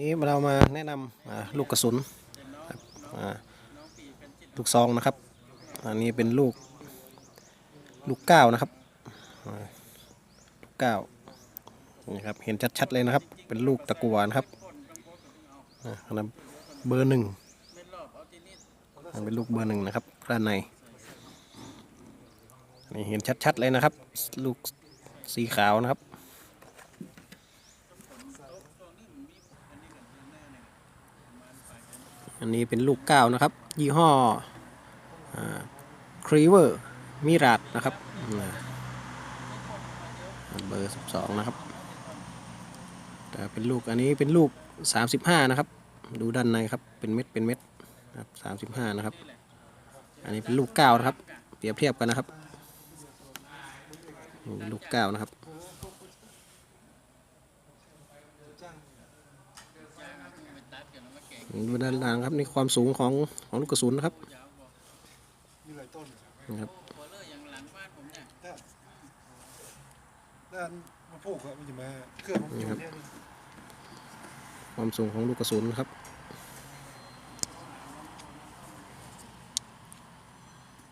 นี้เรามาแนะนำอ่าลูกกระสุนลูกซองนะครับ อันนี้เป็นลูกลูกเก้านะครับลูกเก้านี่ครับเห็นชัดๆเลยนะครับ เป็นลูกตะกัวนะครับอันนั้นเบอร์หนึ่งเป็นลูกเบอร์หนึ่งนะครับด้านในนี่เห็นชัดๆเลยนะครับ ลูกสีขาวนะครับ อันนี้เป็นลูกเก้านะครับ ยี่ห้อครีเวอร์มิราดนะครับเบอร์สิบสองนะครับ แต่เป็นลูกอันนี้เป็นลูกสามสิบห้านะครับ ดูด้านในครับ เป็นเม็ดเป็นเม็ดครับสามสิบห้านะครับ อันนี้เป็นลูกเก้านะครับ เปรียบเทียบกันนะครับ ลูกเก้านะครับ ดูด้านหลังครับนี่ความสูงของของลูกกระสุนนะครับมีหลายต้นนะครับด้านมาผูกอะมันจะมาเครื่องมันอยู่เนี่ยความสูงของลูกกระสุนนะครับ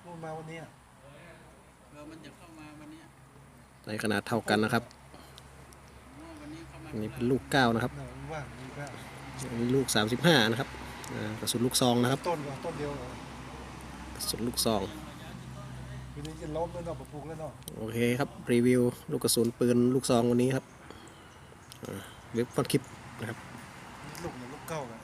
มันมาวันเนี้ยเออมันจะเข้ามาวันเนี้ยในขนาดเท่ากันนะครับวันนี้เข้ามาอันนี้เป็นลูกเก้านะครับ หนังมันว่างมีก็อันนี้ลูก 35 นะครับอ่ากระสุนลูกซองนะครับ ต้นก็ต้นเดียวเหรอกระสุนลูกซองวันนี้จะล้มแล้วเนาะปะปลูกแล้วเนาะโอเคครับรีวิวลูกกระสุนปืนลูกซองวันนี้ครับอ่าเว็บฟอนคลิปนะครับ ลูกเนี่ยลูกเก้าอะ